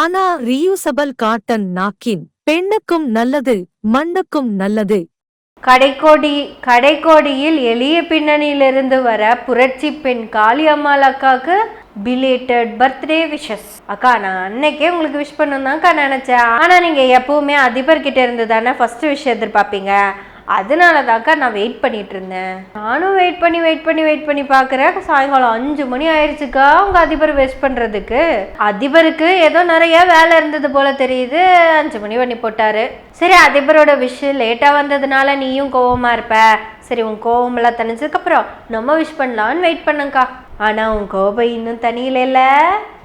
ஆனா reusable cotton நாக்கின் பெண்ணுக்கும் நல்லது மண்ணுக்கும் நல்லது. கடைக்கோடி கடைக்கோடியில் எளிய பின்னணியிலிருந்து வர புரட்சி பெண் காளி அம்மாள் அக்காவுக்கு பிலேட்டட் பர்த்டே விஷஸ் அக்கா நான் அன்னைக்கே உங்களுக்கு விஷ் பண்ணணும் தான்க்கா நினச்சேன். ஆனால் நீங்கள் எப்பவுமே அதிபர்கிட்ட இருந்து தானே ஃபர்ஸ்ட் விஷ் எதிர்பார்ப்பீங்க? அதனால தான்க்கா நான் வெயிட் பண்ணிட்டு இருந்தேன் நானும் வெயிட் பண்ணி வெயிட் பண்ணி வெயிட் பண்ணி பார்க்குறேன் சாயங்காலம் அஞ்சு மணி ஆயிடுச்சுக்கா உங்கள் அதிபர் விஷ் பண்ணுறதுக்கு அதிபருக்கு ஏதோ நிறைய வேலை இருந்தது போல தெரியுது. அஞ்சு மணி பண்ணி போட்டாரு. சரி அதிபரோட விஷ் லேட்டாக வந்ததுனால நீயும் கோவமாக இருப்ப. சரி உன் கோவமெல்லாம் தணிச்சதுக்கப்புறம் நம்ம விஷ் பண்ணலான்னு வெயிட் பண்ணங்க்கா ஆனால் உன் கோபம் இன்னும் தனியில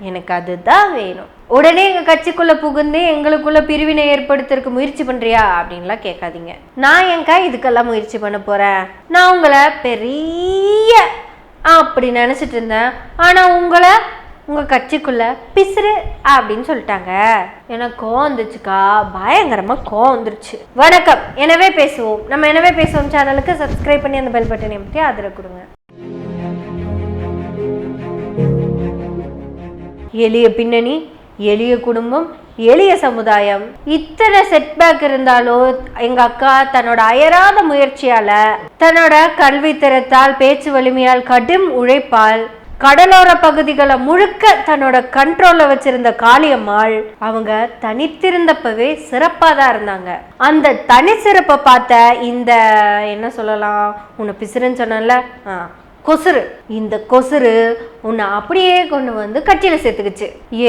எனக்கு அதுதான் வேணும். உடனே எங்கள் கட்சிக்குள்ளே புகுந்து எங்களுக்குள்ள பிரிவினை ஏற்படுத்துறதுக்கு முயற்சி பண்ணுறியா அப்படின்லாம் கேட்காதீங்க. நான் ஏன்க்கா இதுக்கெல்லாம் முயற்சி பண்ண போகிறேன் நான் உங்களை பெரிய அப்படி நினச்சிட்டு இருந்தேன். ஆனால் உங்களை உங்கள் கட்சிக்குள்ள பிசுறு அப்படின்னு சொல்லிட்டாங்க. எனக்கு கோவம் வந்துச்சுக்கா. பயங்கரமாக கோவம் வந்துருச்சு. வணக்கம். எனவே பேசுவோம். நம்ம எனவே பேசுவோம் சேனலுக்கு சப்ஸ்கிரைப் பண்ணி அந்த பெல் பட்டனை பற்றி ஆதரவு கொடுங்க. எளிய பின்னணி எளிய குடும்பம் எளிய சமுதாயம். இத்தனை செட்பேக் இருந்தாலும் எங்க அக்கா தன்னோட அயராத முயற்சியால தன்னோட கல்வி திறத்தால் பேச்சு வலிமையால் கடும் உழைப்பால் கடலோர பகுதிகளை முழுக்க தன்னோட கண்ட்ரோல்ல வச்சிருந்த காளியம்மாள் அவங்க தனித்திருந்தப்பவே சிறப்பாக தான் இருந்தாங்க. அந்த தனி சிறப்பை பார்த்த இந்த என்ன சொல்லலாம் உன்னை பிசுறுன்னு சொன்னேன்ல? ஆ. கொசுறு. இந்த கொசுறு உன்னை அப்படியே கொண்டு வந்து கட்சியில் சேர்த்துக்குச்சு.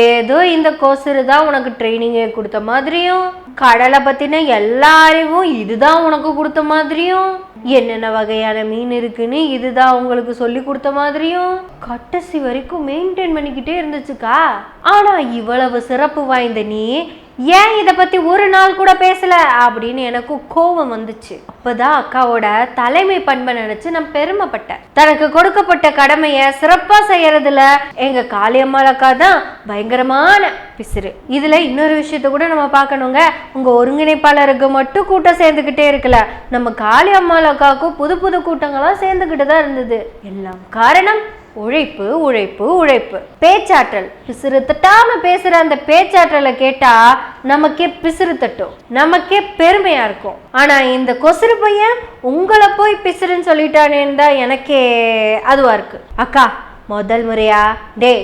ஏதோ இந்த கொசுறு தான் உனக்கு ட்ரைனிங்கே கொடுத்த மாதிரியும் கடலை பற்றின எல்லா அறிவும் இதுதான் உனக்கு கொடுத்த மாதிரியும் என்னென்ன வகையான மீன் இருக்குன்னு இதுதான் உங்களுக்கு சொல்லி கொடுத்த மாதிரியும் கடைசி வரைக்கும் மெயின்டைன் பண்ணிக்கிட்டே இருந்துச்சுக்கா. ஆனா இவ்வளவு சிறப்பு வாய்ந்த நீ ஏன் இதை பற்றி ஒரு நாள் கூட பேசலை? அப்படின்னு எனக்கு கோபம் வந்துச்சு. அப்போதான் அக்காவோட தலைமை பண்பை நினச்சி நான் பெருமைப்பட்டேன். தனக்கு கொடுக்கப்பட்ட கடமையை சிறப்பாக செய்யறதுல எங்கள் காளியம்மாள் அக்கா தான் பயங்கரமான பிசிறு. இதில் இன்னொரு விஷயத்த கூட நம்ம பார்க்கணுங்க. உங்கள் ஒருங்கிணைப்பாளருக்கு மட்டும் கூட்டம் சேர்ந்துக்கிட்டே இருக்கல. நம்ம காளியம்மாள் அக்காவுக்கும் புது புது கூட்டங்களாக சேர்ந்துக்கிட்டு தான் இருந்தது. எல்லாம் காரணம் உழைப்பு உழைப்பு உழைப்பு. பேச்சாற்றல். பிசிறு தட்டாம பேசுற அந்த பேச்சாற்றலை கேட்டா நமக்கே பிசிறு தட்டும் நமக்கே பெருமையா இருக்கும். ஆனா இந்த கொசுறு பையன் உங்களை போய் பிசிறுன்னு சொல்லிட்டானேன்னு தான் எனக்கே அதுவா இருக்கு. அக்கா முதல் முறையா? டே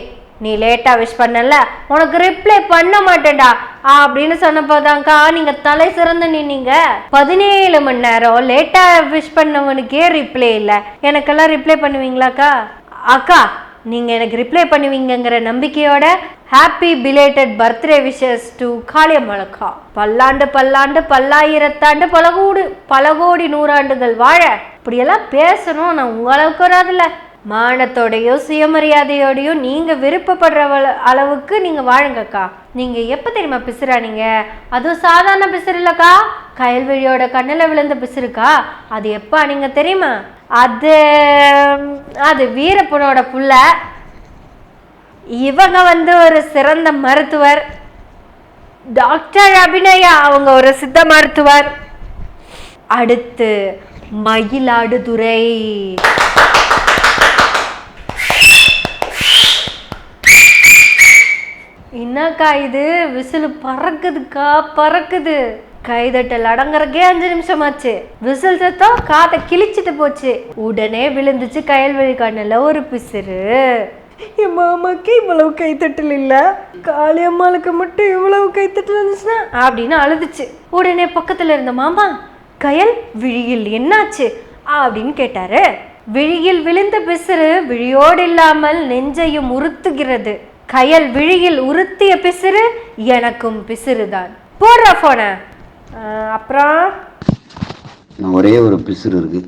நீ லேட்டா விஷ் பண்ணல? உனக்கு ரிப்ளை பண்ண மாட்டேடா அப்படின்னு சொன்னப்போதான்க்கா நீங்க தலை சிறந்து நின்னீங்க. பதினேழு மணி நேரம் லேட்டா விஷ் பண்ணவனுக்கே ரிப்ளை இல்லை. எனக்கெல்லாம் ரிப்ளை பண்ணுவீங்களாக்கா? அக்கா நீங்கள் எனக்கு ரிப்ளை பண்ணுவீங்கங்கிற நம்பிக்கையோட happy belated birthday wishes to காளியம்மலக்கா பல்லாண்டு பல்லாண்டு பல்லாயிரத்தாண்டு பலகோடு பல கோடி நூறாண்டுகள் வாழ. இப்படியெல்லாம் பேசணும் நான் உங்க அளவுக்கு வராதுல்ல. மானத்தோடையோ சுயமரியாதையோடையோ நீங்கள் விருப்பப்படுற அளவுக்கு நீங்கள் வாழுங்கக்கா. நீங்கள் எப்போ தெரியுமா பிசுறானீங்க? அதுவும் சாதாரண பிசுறு கயல்வெளியோட கண்ணில் விழுந்த பிசுருக்கா அது எப்போ நீங்கள் தெரியுமா? அது அது வீரப்பனோட புள்ள. இவங்க வந்து ஒரு சிறந்த மருத்துவர். டாக்டர் அபிநயா அவங்க ஒரு சித்த மருத்துவர். அடுத்து மயிலாடுதுறை. என்னக்கா இது? விசில் பறக்குதுக்கா பறக்குது. கைதட்டல் அடங்குறக்கே அஞ்சு நிமிஷம் ஆச்சு விசில் சத்தம் காதை கிழிச்சிட்டு போச்சு. உடனே விழுந்துச்சு கயல்வெளி கண்ணில் ஒரு பிசிறு. என் மாமாக்கு இவ்வளவு கைத்தட்டல் இல்ல. காளி அம்மாளுக்கு மட்டும் இவ்வளவு கைத்தட்டல் இருந்துச்சுன்னா? அப்படின்னு அழுதுச்சு. உடனே பக்கத்துல இருந்த மாமா கயல் விழியில் என்னாச்சு? அப்படின்னு கேட்டாரு. விழியில் விழுந்த பிசிறு விழியோடு இல்லாமல் நெஞ்சையும் உறுத்துகிறது கயல் விழியில் உறுத்திய பிசிறு எனக்கும் பிசிறுதான். போடுற போன அப்புறம்? ஒரே ஒரு பிசுறு இருக்கு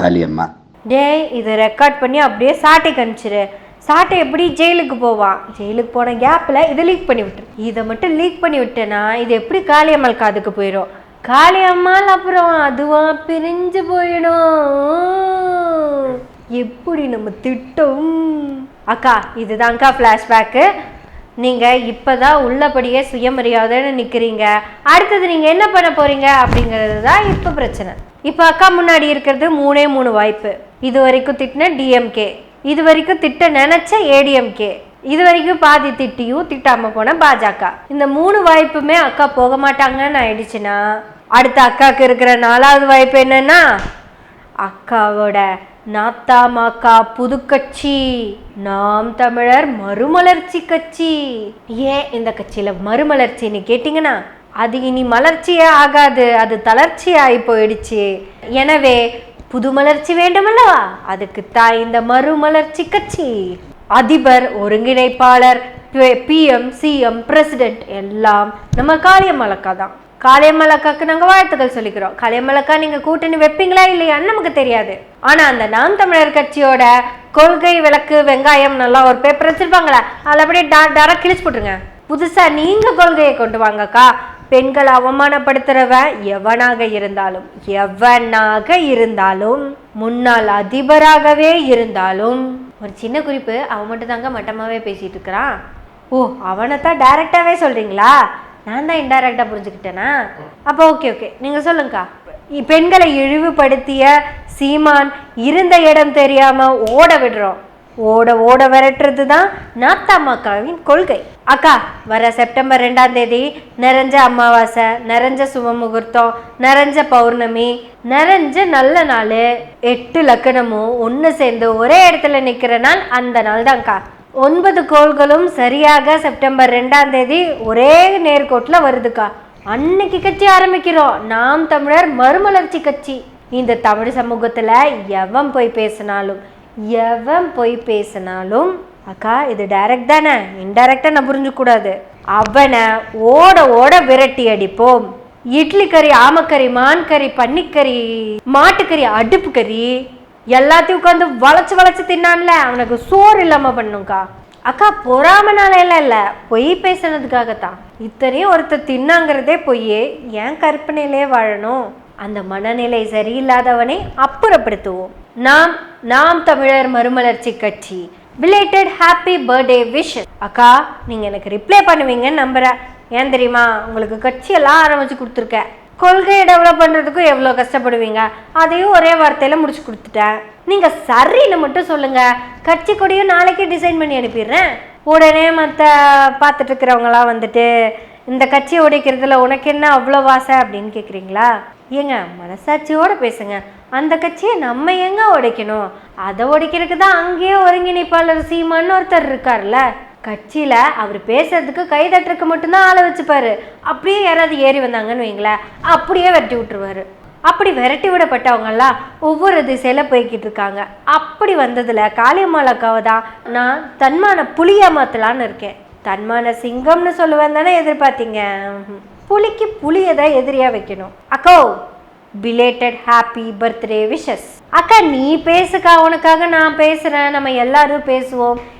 காளியம்மா டேய் இதை ரெக்கார்ட் பண்ணி அப்படியே சாட்டைக்கு அனுப்பிச்சிரு சாட்டை எப்படி ஜெயிலுக்கு போவான் ஜெயிலுக்கு போன கேப்பில் இதை லீக் பண்ணி விட்டுரு. இதை மட்டும் லீக் பண்ணி விட்டேன்னா இது எப்படி காளியம்மாள் காதுக்கு போயிடும் காளியம்மாள் அப்புறம் அதுவா பிரிஞ்சு போயிடும். எப்படி நம்ம திட்டம்? அக்கா இதுதான்க்கா ஃப்ளாஷ்பேக்கு நீங்கள் இப்போ தான் உள்ளபடியே சுயமரியாதைன்னு நிற்கிறீங்க அடுத்தது நீங்கள் என்ன பண்ண போகிறீங்க அப்படிங்கிறது தான் இப்போ பிரச்சனை. இப்போ அக்கா முன்னாடி இருக்கிறது மூணே மூணு வாய்ப்பு. இது வரைக்கும் திட்டின டிஎம்கே இது வரைக்கும் திட்ட நினச்ச ஏடிஎம்கே இது வரைக்கும் பாதி திட்டியும் திட்டாமல் போன பாஜக. இந்த மூணு வாய்ப்புமே அக்கா போக மாட்டாங்கன்னு ஆயிடுச்சுன்னா அடுத்த அக்காவுக்கு இருக்கிற நாலாவது வாய்ப்பு என்னன்னா அக்காவோட நாத்தாமாக்கா புதுக்கட்சி. நாம் தமிழர் மறுமலர்ச்சி கட்சி. ஏன் இந்த கட்சியில மறுமலர்ச்சின்னு கேட்டிங்கன்னா அது இனி மலர்ச்சியே ஆகாது அது தளர்ச்சி ஆகி போயிடுச்சு. எனவே புது மலர்ச்சி வேண்டுமல்லவா? அதுக்கு தான் இந்த மறுமலர்ச்சி கட்சி. அதிபர் ஒருங்கிணைப்பாளர் பிஎம் சிஎம் பிரசிடென்ட் எல்லாம் நம்ம காளியம்மலக்கா தான். காளியம்மலக்காக்கு நாங்கள் வாழ்த்துக்கள் சொல்லிக்கிறோம். காளியம்மலக்கா நீங்கள் கூட்டணி வைப்பீங்களா இல்லையான்னு நமக்கு தெரியாது. ஆனால் அந்த நாம் தமிழர் கட்சியோட கொள்கை விளக்கு வெங்காயம் நல்லா ஒரு பேப்பர் வச்சுருப்பாங்களே? அதில் அப்படியே டா டேரக்ட் கிழிச்சு போட்டுருங்க. புதுசாக நீங்கள் கொள்கையை கொண்டு வாங்கக்கா. பெண்களை அவமானப்படுத்துறவன் எவனாக இருந்தாலும் எவனாக இருந்தாலும் முன்னாள் அதிபராகவே இருந்தாலும். ஒரு சின்ன குறிப்பு அவன் மட்டும் தாங்க மட்டமாவே பேசிட்டு இருக்கிறான். ஓ அவனை தான் டைரக்டாவே சொல்றீங்களா? நான் தான் இன்டைரக்டா புரிஞ்சுக்கிட்டேனா? அப்போ ஓகே ஓகே நீங்க சொல்லுங்கக்கா. பெண்களை இழிவுபடுத்திய சீமான் இருந்த இடம் தெரியாம ஓட விடுறோம். ஓட ஓட விரட்டுறது தான் நாத்தாமாக்காவின் கொள்கை. அக்கா வர செப்டம்பர் ரெண்டாம் தேதி நிறைஞ்ச அமாவாசை நிறைஞ்ச சுபமுகூர்த்தம் நிறைஞ்ச பௌர்ணமி நிறைஞ்ச நல்ல நாள். எட்டு லக்கணமும் ஒன்று சேர்ந்து ஒரே இடத்துல நிற்கிற நாள் அந்த நாள் தான்க்கா ஒன்பது கோள்களும் சரியாக செப்டம்பர் ரெண்டாம் தேதி ஒரே நேர்கோட்டில் வருதுக்கா. அன்னைக்கு கட்சி ஆரம்பிக்கிறோம். நாம் தமிழர் மறுமலர்ச்சி கட்சி. இந்த தமிழ் சமூகத்தில் எவன் போய் பேசினாலும் எவன் போய் பேசினாலும் அக்கா இது டைரக்ட் தானே? இன்டைரக்டாக நான் புரிஞ்சுக்கூடாது அவனை ஓட ஓட விரட்டி அடிப்போம். இட்லி கறி ஆமக்கறி மான் கறி பன்னிக்கறி மாட்டுக்கறி அடுப்பு கறி எல்லாத்தையும் உட்காந்து வளைச்சு வளைச்சு தின்னான்ல. அவனுக்கு சோறு இல்லாமல் பண்ணுங்கக்கா அக்கா பொறாமனால எல்லாம் இல்லை. பொய் பேசுனதுக்காகத்தான். இத்தனையும் ஒருத்தர் தின்னாங்கிறதே பொய்யே. ஏன் கற்பனையிலே வாழணும். அந்த மனநிலை சரியில்லாதவனை அப்புறப்படுத்துவோம். நாம் நாம் தமிழர் மறுமலர்ச்சி கட்சி. பிலேட்டட் ஹாப்பி பர்த்டே விஷ் அக்கா நீங்கள் எனக்கு ரிப்ளை பண்ணுவீங்கன்னு நம்புகிறேன் ஏன் தெரியுமா? உங்களுக்கு கட்சியெல்லாம் ஆரம்பித்து கொடுத்துருக்கேன். கொள்கையை டெவலப் பண்ணுறதுக்கும் எவ்வளோ கஷ்டப்படுவீங்க? அதையும் ஒரே வார்த்தையில் முடிச்சு கொடுத்துட்டேன். நீங்கள் சரின்னு மட்டும் சொல்லுங்கள் கட்சி கொடியும் நாளைக்கே டிசைன் பண்ணி அனுப்பிடுறேன். உடனே மற்ற பார்த்துட்டு இருக்கிறவங்களாம் வந்துட்டு இந்த கட்சியை உடைக்கிறதுல உனக்கு என்ன அவ்வளோ வாசை அப்படின்னு கேட்குறீங்களா ஏங்க மனசாட்சியோடு பேசுங்க. அந்த கட்சியை நம்ம எங்க உடைக்கணும்? அதை உடைக்கிறதுக்கு தான் அங்கேயே ஒருங்கிணைப்பாளர் சீமான்னு ஒருத்தர் இருக்கார்ல. கட்சியில் அவர் பேசுறதுக்கு கை தட்டுறதுக்கு மட்டும்தான் ஆளை வச்சுப்பாரு. அப்படியே யாராவது ஏறி வந்தாங்கன்னு வைங்களேன் அப்படியே விரட்டி விட்டுருவாரு. அப்படி விரட்டி விடப்பட்டவங்கெல்லாம் ஒவ்வொரு திசையில் போய்கிட்டு இருக்காங்க. அப்படி வந்ததில் காளியம்மாள் அக்காவை தான் நான் தன்மான புலியா மாற்றலான்னு இருக்கேன். தன்மான சிங்கம்னு சொல்லுவேன் தானே எதிர்பார்த்தீங்க? புலிக்கு புலியை தான் எதிரியாக வைக்கணும். அக்கோ பிலேட்டட் ஹாப்பி பர்த்டே விஷஸ் அக்கா நீ பேசுக்கா உனக்காக நான் பேசுகிறேன் நம்ம எல்லாரும் பேசுவோம்.